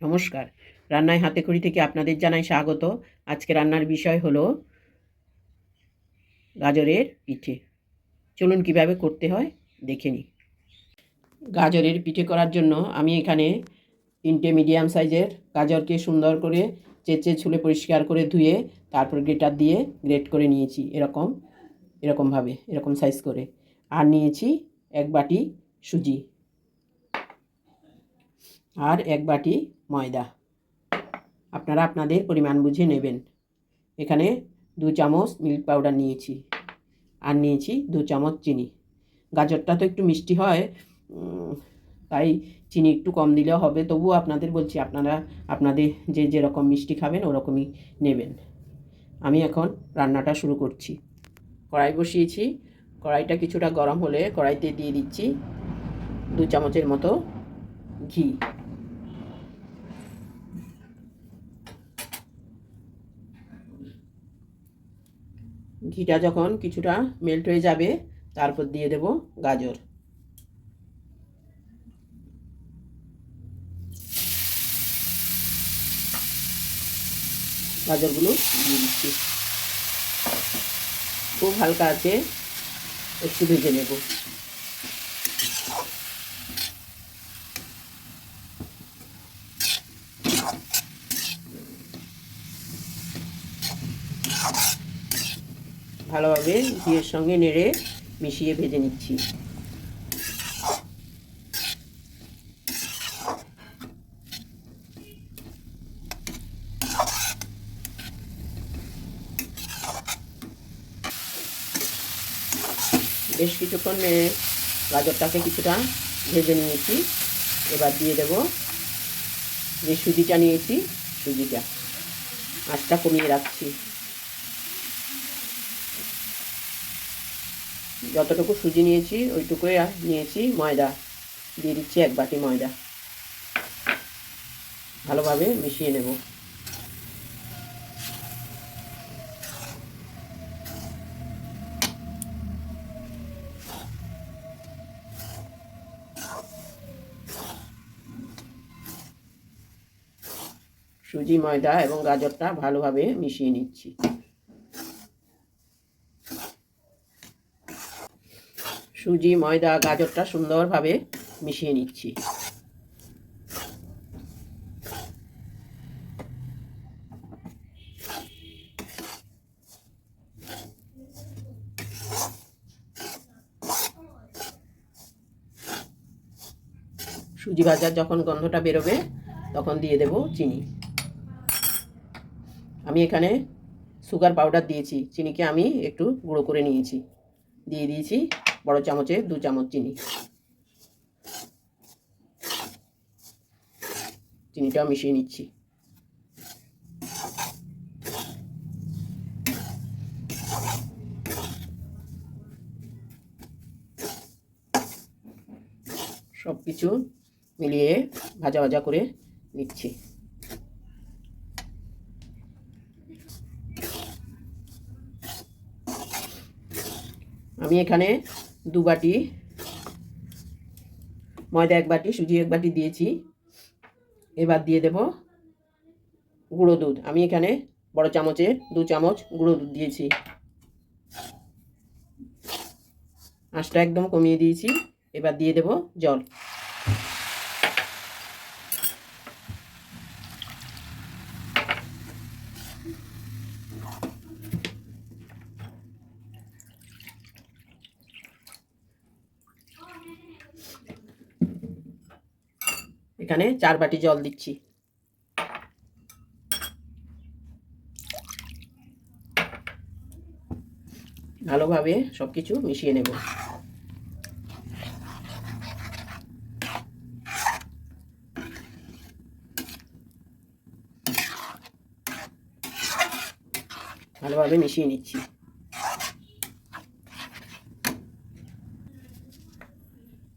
নমস্কার। রান্নায় হাতে খড়ি থেকে আপনাদের জানাই স্বাগত। আজকে রান্নার বিষয় হলো গাজরের পিঠে। চলুন কীভাবে করতে হয়, দেখে নিই। গাজরের পিঠে করার জন্য আমি এখানে তিনটে মিডিয়াম সাইজের গাজরকে সুন্দর করে চেঁচে ছুলে পরিষ্কার করে ধুয়ে, তারপর গ্রেটার দিয়ে গ্রেট করে নিয়েছি এরকম, এরকমভাবে, এরকম সাইজ করে। আর নিয়েছি এক বাটি সুজি। আর এক বাটি ময়দা। আপনারা আপনাদের পরিমাণ বুঝে নেবেন। এখানে দু চামচ মিল্ক পাউডার নিয়েছি আর নিয়েছি দু চামচ চিনি। গাজরটা তো একটু মিষ্টি হয় তাই চিনি একটু কম দিলেও হবে। তবুও আপনাদের বলছি, আপনারা আপনাদের যে যেরকম মিষ্টি খাবেন ওরকমই নেবেন। আমি এখন রান্নাটা শুরু করছি। কড়াই বসিয়েছি। কড়াইটা কিছুটা গরম হলে কড়াইতে দিয়ে দিচ্ছি দু চামচের মতো ঘি। ঘিটা যখন কিছুটা মেল্ট হয়ে যাবে, তারপর দিয়ে দেব গাজর। গাজরগুলো দিয়ে দিচ্ছি। খুব হালকা আছে, একটু ভেজে নেব। ভালোভাবে ঘিয়ের সঙ্গে নেড়ে মিশিয়ে ভেজে নিচ্ছি। বেশ কিছুক্ষণ নেড়ে গাজরটাকে কিছুটা ভেজে নিয়েছি। এবার দিয়ে দেব যে সুজিটা নিয়েছি, সুজিটা। আঁচটা কমিয়ে রাখছি। যতটুকু সুজি নিয়েছি, ওইটুকুই নিয়েছি ময়দা। দিয়ে দিচ্ছি এক বাটি ময়দা। ভালোভাবে মিশিয়ে নেব। সুজি, ময়দা এবং গাজরটা ভালোভাবে মিশিয়ে নিচ্ছি। সুজি, ময়দা, গাজরটা সুন্দরভাবে মিশিয়ে নিচ্ছি। সুজি ভাজার যখন গন্ধটা বেরোবে, তখন দিয়ে দেব চিনি। আমি এখানে সুগার পাউডার দিয়েছি, চিনিকে আমি একটু গুঁড়ো করে নিয়েছি। দিয়ে দিয়েছি বড় চামচে দু চামচ চিনি। চিনিটাও মিশিয়ে নিচ্ছি। সব কিছু মিলিয়ে ভাজা ভাজা করে নিচ্ছি। আমি এখানে দু বাটি। ময়দা এক বাটি, সুজি এক বাটি দিয়েছি। এবার দিয়ে দেব গুঁড়ো দুধ। আমি এখানে বড় চামচে দু চামচ গুঁড়ো দুধ দিয়েছি। আঁচটা একদম কমিয়ে দিয়েছি। এবার দিয়ে দেব জল। এখানে চার বাটি জল দিচ্ছি। ভালোভাবে সব কিছু মিশিয়ে নেব। ভালোভাবে মিশিয়ে নিচ্ছি।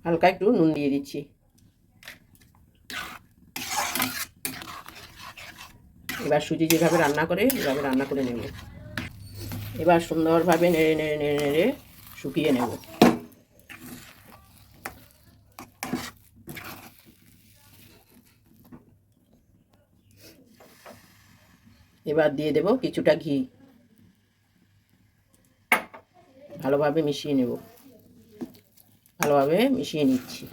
হালকা একটু নুন দিয়ে দিচ্ছি। এবার সুজি যেভাবে রান্না করে এভাবে রান্না করে নেব। এবার সুন্দরভাবে নেড়ে নেড়ে নেড়ে নেড়ে শুকিয়ে নেব। এবার দিয়ে দেব কিছুটা ঘি। ভালোভাবে মিশিয়ে নেব। ভালোভাবে মিশিয়ে নিচ্ছি।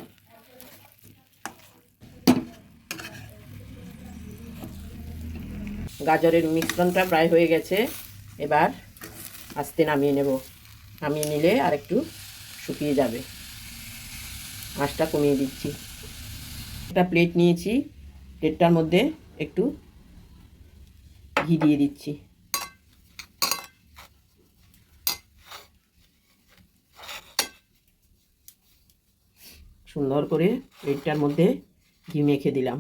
গাজরের মিশ্রণটা প্রায় হয়ে গেছে। এবার আস্তে নামিয়ে নেব। নামিয়ে নিলে আর একটু শুকিয়ে যাবে। আঁচটা কমিয়ে দিচ্ছি। একটা প্লেট নিয়েছি। প্লেটটার মধ্যে একটু ঘি দিয়ে দিচ্ছি। সুন্দর করে প্লেটটার মধ্যে ঘি মেখে দিলাম।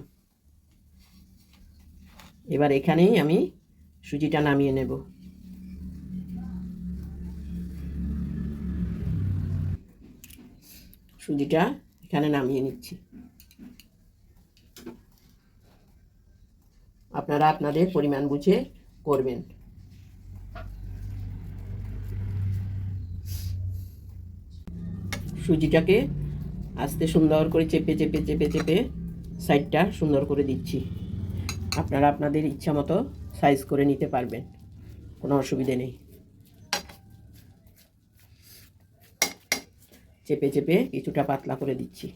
এবার এখানেই আমি সুজিটা নামিয়ে নেব। সুজিটা এখানে নামিয়ে নিচ্ছি। আপনারা আপনাদের পরিমাণ বুঝে করবেন। সুজিটাকে আস্তে সুন্দর করে চেপে চেপে চেপে চেপে সাইডটা সুন্দর করে দিচ্ছি। আপনারা আপনাদের ইচ্ছা মতো সাইজ করে নিতে পারবেন। কোনো অসুবিধে নেই। চেপে চেপে কিছুটা পাতলা করে দিচ্ছি।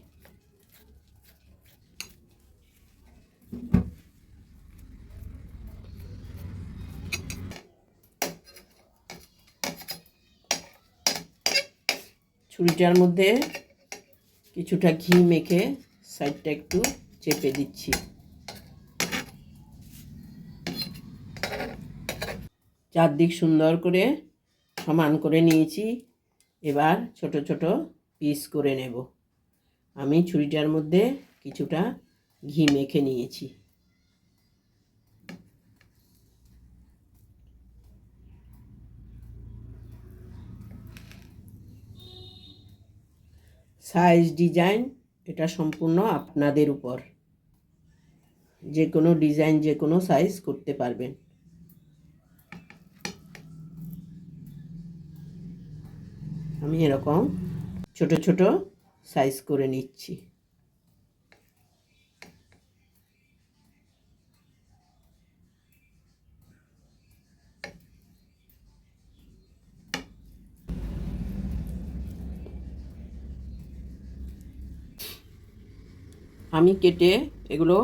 ছুরিটার মধ্যে কিছুটা ঘি মেখে সাইডটা একটু চেপে দিচ্ছি। চারদিক সুন্দর করে সমান করে নিয়েছি। এবার ছোট ছোট পিস করে নেব। আমি ছুরিটার মধ্যে কিছুটা ঘি মেখে নিয়েছি। সাইজ ডিজাইন এটা সম্পূর্ণ আপনাদের উপর। যে কোনো ডিজাইন যে কোনো সাইজ করতে পারবেন। আমি এরকম ছোট ছোট সাইজ করে নিচ্ছি। আমি কেটে এগুলো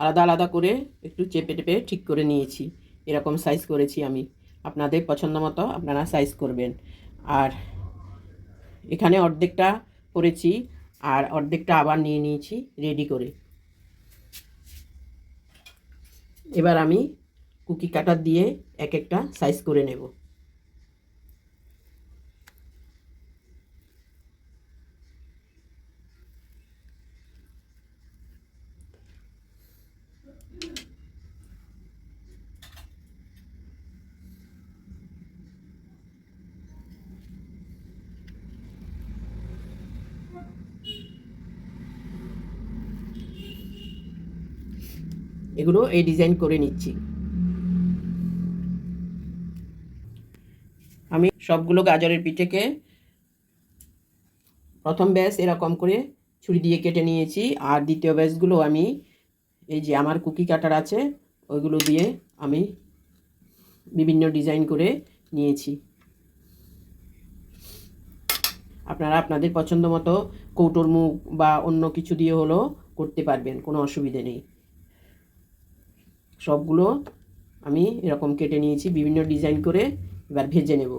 আলাদা আলাদা করে একটু চেপে টেপে ঠিক করে নিয়েছি। এরকম সাইজ করেছি আমি। আপনাদের পছন্দ মতো আপনারা সাইজ করবেন। আর এখানে অর্ধেকটা করেছি আর অর্ধেকটা আবার নিয়ে নিয়েছি রেডি করে। এবার আমি কুকি কাটার দিয়ে এক একটা সাইজ করে নেব। এগুলো এই ডিজাইন করে নিচ্ছি। আমি সবগুলো গাজরের পিঠেকে প্রথম ব্যাস এরকম করে ছুরি দিয়ে কেটে নিয়েছি, আর দ্বিতীয় ব্যাসগুলো আমি এই যে আমার কুকি কাটার আছে, ওইগুলো দিয়ে আমি বিভিন্ন ডিজাইন করে নিয়েছি। আপনারা আপনাদের পছন্দ মতো কৌটোর মুখ বা অন্য কিছু দিয়ে হলেও করতে পারবেন, কোনো অসুবিধে নেই। সবগুলো আমি এরকম কেটে নিয়েছি, বিভিন্ন ডিজাইন করে এবার ভেজে নেব।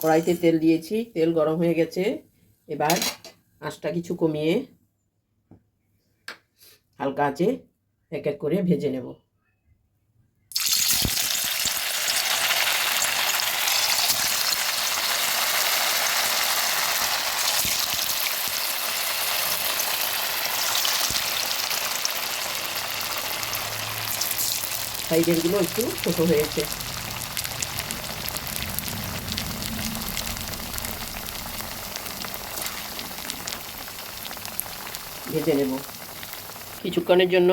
কড়াইতে তেল দিয়েছি, তেল গরম হয়ে গেছে। এবার আঁচটা কিছু কমিয়ে হালকা আঁচে এক এক করে ভেজে নেব। সাইডেরগুলো একটু ছোটো হয়েছে। ভেজে নেব। কিছুক্ষণের জন্য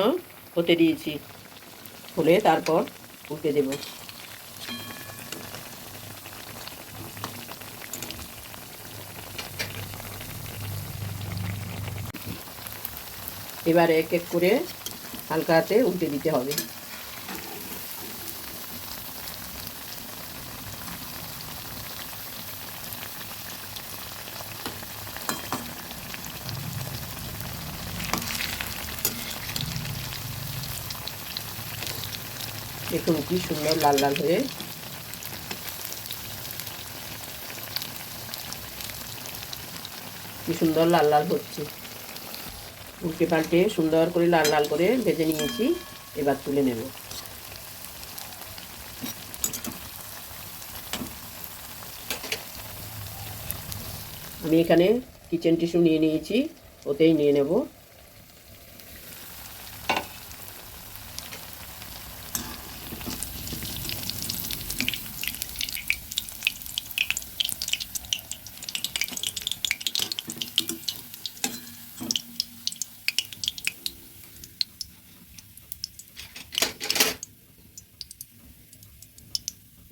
হতে দিয়েছি হলে তারপর উঠে দেব। এবার এক এক করে হালকা হাতে উল্টে দিতে হবে। দেখুন কি সুন্দর, লাল লাল হয়ে। কি সুন্দর লাল লাল হচ্ছে। উল্টে পাল্টে সুন্দর করে লাল লাল করে ভেজে নিয়েছি, এবার তুলে নেব। আমি এখানে কিচেন টিস্যু নিয়ে নিয়েছি, ওতেই নিয়ে নেব।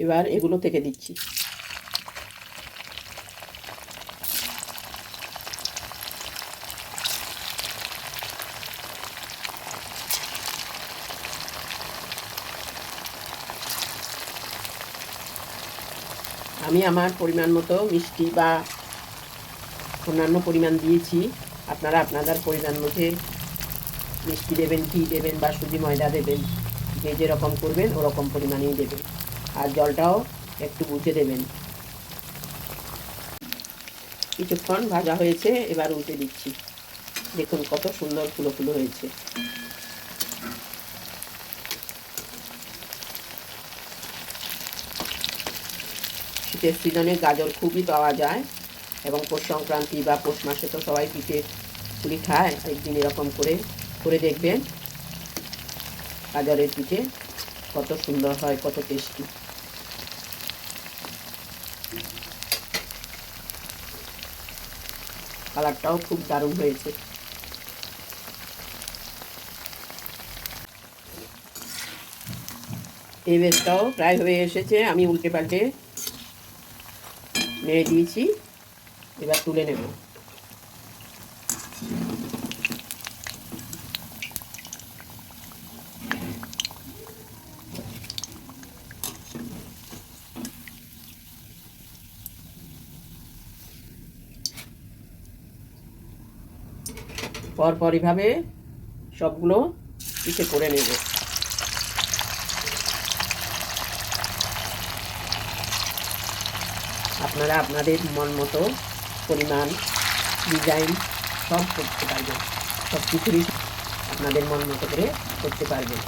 এবার এগুলো থেকে দিচ্ছি। আমি আমার পরিমাণ মতো মিষ্টি বা অন্যান্য পরিমাণ দিয়েছি। আপনারা আপনাদের পরিমাণ মধ্যে মিষ্টি দেবেন, ঘি দেবেন বা সুজি ময়দা দেবেন। যে যেরকম করবেন ওরকম পরিমাণেই দেবেন। আর জলটাও একটু বুঝে দেবেন। কিছুক্ষণ ভাজা হয়েছে, এবার উল্টে দিচ্ছি। দেখুন কত সুন্দর ফুলো ফুলো হয়েছে। শীতের সিজনে গাজর খুবই পাওয়া যায় এবং পৌষ সংক্রান্তি বা পৌষ মাসে তো সবাই পিঠে পুলি খায়, একদিন এরকম করে করে দেখবেন। গাজরের পিঠে কত সুন্দর হয়, কত টেস্টি। কালারটাও খুব দারুণ হয়েছে। এই বেশটাও প্রায় হয়ে এসেছে, আমি উল্টে পাল্টে মেরে দিয়েছি, এবার তুলে নেব। পরপর এভাবে সবগুলো পিঠে করে নেব। আপনারা আপনাদের মন মতো পরিমাণ, ডিজাইন সব করতে পারবেন। সব কিছুই আপনাদের মন মতো করে করতে পারবেন।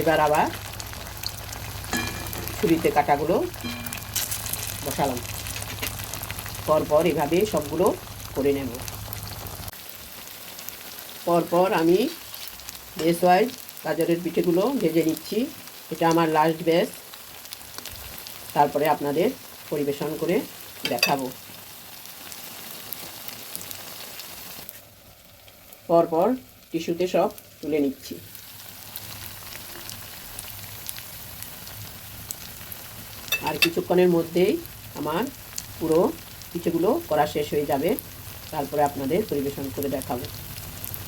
এবার আবার ছুরিতে কাটাগুলো বসালাম। পরপর এভাবে সবগুলো করে নেব। পরপর আমি বেশ ওয়াইজ গাজরের পিঠেগুলো ভেজে নিচ্ছি। এটা আমার লাস্ট ব্যাচ তারপরে আপনাদের পরিবেশন করে দেখাবো। পরপর টিস্যুতে সব তুলে নিচ্ছি। আর কিছুক্ষণের মধ্যেই আমার পুরো পিঠেগুলো করা শেষ হয়ে যাবে। তারপরে আপনাদের পরিবেশন করে দেখাবো।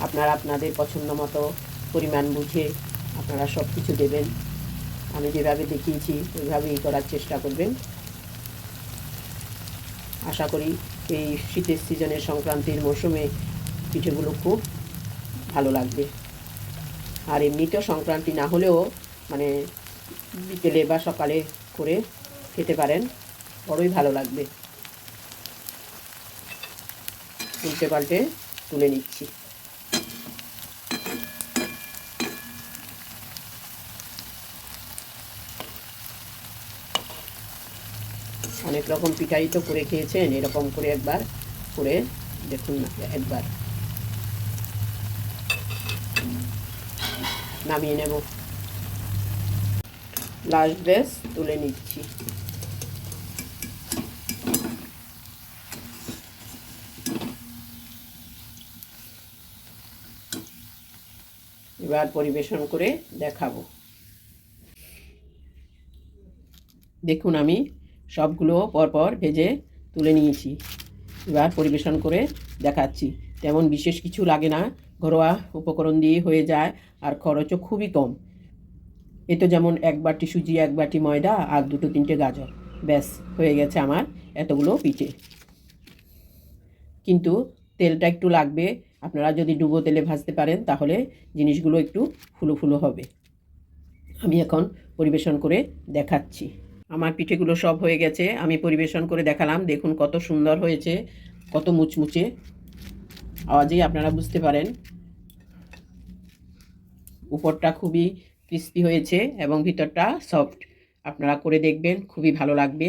আপনারা আপনাদের পছন্দ মতো পরিমাণ বুঝে আপনারা সব কিছু দেবেন। আমি যেভাবে দেখিয়েছি, ওইভাবেই করার চেষ্টা করবেন। আশা করি এই শীতের সিজনের সংক্রান্তির মৌসুমে পিঠেগুলো খুব ভালো লাগবে। আর এমনিতেও সংক্রান্তি না হলেও মানে বিকেলে বা সকালে করে খেতে পারেন, বড়ই ভালো লাগবে। উল্টে পাল্টে তুলে নিচ্ছি। অনেক রকম পিঠাই তো করে খেয়েছেন, এরকম করে একবার করে দেখুন না, একবার। নামিয়ে নেব। লাস্ট ড্রেস তুলে নিচ্ছি। এবার পরিবেশন করে দেখাবো। দেখুন আমি সবগুলো পরপর ভেজে তুলে নিয়েছি। এবার পরিবেশন করে দেখাচ্ছি। তেমন বিশেষ কিছু লাগে না, ঘরোয়া উপকরণ দিয়ে হয়ে যায় আর খরচও খুবই কম। এ তো যেমন এক বাটি সুজি, এক বাটি ময়দা আর দুটো তিনটে গাজর। ব্যাস, হয়ে গেছে আমার এতগুলো পিঠে। কিন্তু তেলটা একটু লাগবে আপনারা যদি ডুবো তেলে ভাজতে পারেন, তাহলে জিনিসগুলো একটু ফুলো ফুলো হবে। আমি এখন পরিবেশন করে দেখাচ্ছি। আমার পিঠেগুলো সব হয়ে গেছে, আমি পরিবেশন করে দেখালাম। দেখুন কত সুন্দর হয়েছে, কত মুচমুচে। আওয়াজেই আপনারা বুঝতে পারেন। উপরটা খুবই ক্রিস্পি হয়েছে এবং ভিতরটা সফট আপনারা করে দেখবেন, খুবই ভালো লাগবে।